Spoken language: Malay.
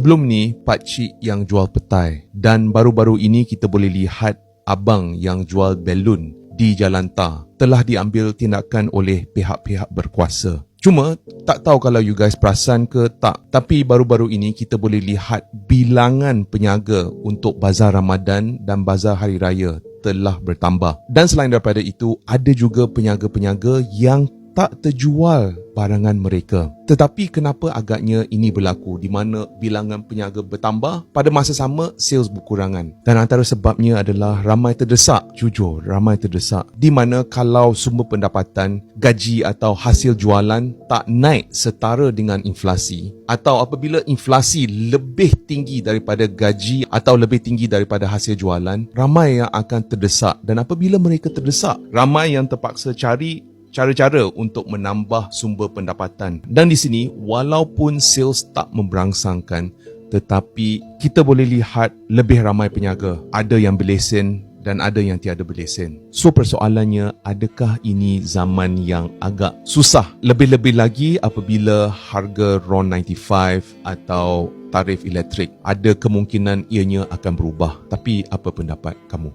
Sebelum ni, pakcik yang jual petai. Dan baru-baru ini kita boleh lihat abang yang jual belun di Jalan Ta telah diambil tindakan oleh pihak-pihak berkuasa. Cuma, tak tahu kalau you guys perasan ke tak, tapi baru-baru ini kita boleh lihat bilangan penyaga untuk bazar Ramadan dan bazar Hari Raya telah bertambah. Dan selain daripada itu, ada juga penyaga-penyaga yang tak terjual barangan mereka. Tetapi kenapa agaknya ini berlaku di mana bilangan penyaga bertambah pada masa sama sales berkurangan. Dan antara sebabnya adalah ramai terdesak. Jujur, ramai terdesak. Di mana kalau sumber pendapatan, gaji atau hasil jualan tak naik setara dengan inflasi atau apabila inflasi lebih tinggi daripada gaji atau lebih tinggi daripada hasil jualan, ramai yang akan terdesak dan apabila mereka terdesak, ramai yang terpaksa cari cara-cara untuk menambah sumber pendapatan. Dan di sini, walaupun sales tak memberangsangkan, tetapi kita boleh lihat lebih ramai penyaga. Ada yang berlesen dan ada yang tiada berlesen. So persoalannya, adakah ini zaman yang agak susah? Lebih-lebih lagi apabila harga RON 95 atau tarif elektrik ada kemungkinan ianya akan berubah. Tapi apa pendapat kamu?